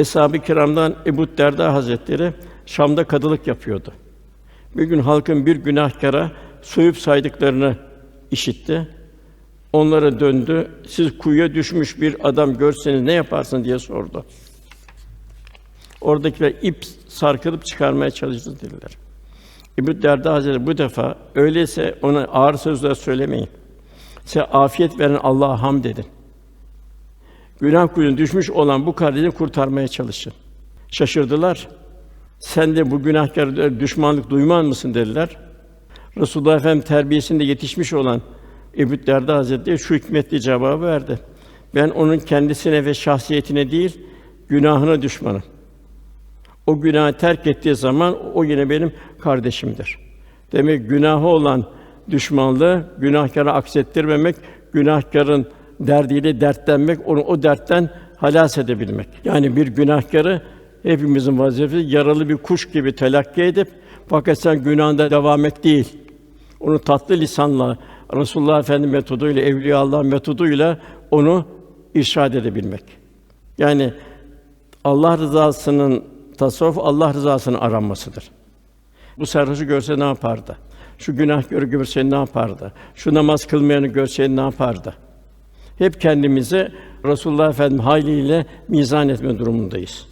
Eshab-ı Kiram'dan Ebu Derda Hazretleri Şam'da kadılık yapıyordu. Bir gün halkın bir günahkara soyup saydıklarını işitti. Onlara döndü. Siz kuyuya düşmüş bir adam görseniz ne yaparsın diye sordu. Oradakiler ip sarkılıp çıkarmaya çalıştı dediler. İbn Derda Hazretleri bu defa öyleyse ona ağır sözler söylemeyin. Size afiyet veren Allah'a hamd edin. Günah kuyuna düşmüş olan bu kardeşini kurtarmaya çalışın. Şaşırdılar. Sen de bu günahkara düşmanlık duymaz mısın dediler. Resulullah Efendimiz terbiyesinde yetişmiş olan Ebu Derda Hazretleri şu hikmetli cevabı verdi. Ben onun kendisine ve şahsiyetine değil, günahına düşmanım. O günahı terk ettiği zaman o yine benim kardeşimdir. Demek günahı olan düşmanlığı günahkara aksettirmemek, günahkarın derdiyle dertlenmek, onu o dertten halas edebilmek. Yani bir günahkarı hepimizin vazifesi yaralı bir kuş gibi telakki edip fakat sen günahında devam et değil. Onu tatlı lisanla Resulullah Efendimiz metoduyla, Evliya Allah metoduyla onu irşad edebilmek. Yani Allah rızasının tasavvuf Allah rızasının aranmasıdır. Bu sarhoşu görse ne yapardı? Şu günahkarı görse ne yapardı? Şu namaz kılmayanı görse ne yapardı? Hep kendimizi Resulullah Efendimiz haliyle mizan etme durumundayız.